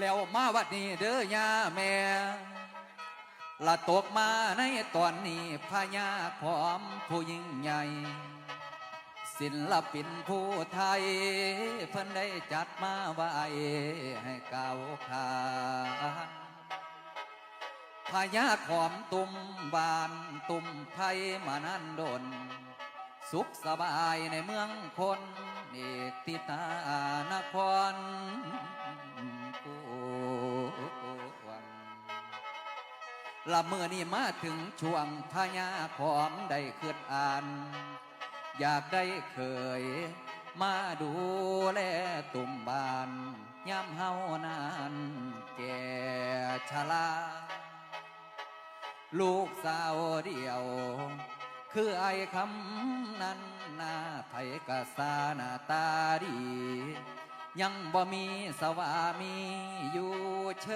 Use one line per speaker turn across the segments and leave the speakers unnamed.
แล้วมาวัดนี้เด้อย่าแม่ละตกมาในตอนนี้พญาขอมผู้ยิ่งใหญ่ ศิลปินผู้ไทย เพิ่นได้จัดมาไว้ให้เก่าขานพญาขอมตุ่มบานตุ่มไทยมานั่นดน สุขสบายในเมืองคนเอกติตานคร ละเมื่อนี้มาถึงช่วงพญาขอมได้ขึ้นอ่าน อยากได้เคย มาดูแลตุ่มบานย้ำเฮานานแก่ชราลูกสาวเดียว คือไอ้คำนั้นหน้าไผกะสาหน้าตาดี ยังบ่มีสวามีอยู่เช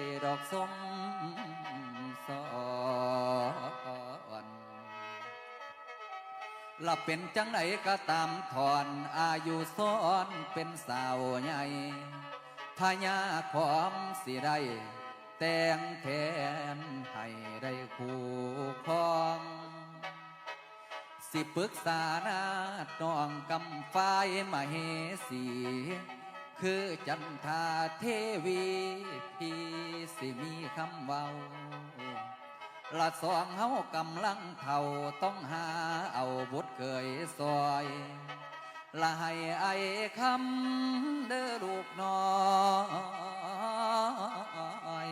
ยดอกสม ละเป็นจังไหนก็ตามถอนอายุซ้อนเป็นสาวใหญ่พญาความสิได้ แต่งแทนให้ได้คู่ครอง สิปรึกษานาดน้องกำฝ้ายมาเฮสี คือจันทาเทวีพี่สิมีคำเว้า ละสองเฮากำลังเท่าต้องหาเอาบุตรเกยซอยละให้ไอ้คำเด้อลูกน้อย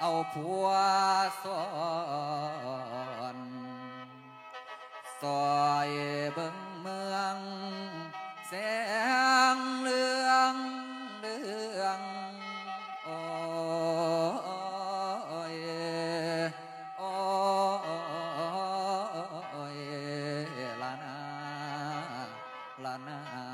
เอาผัวสอนซอยเบิ่งเมืองแส ลานา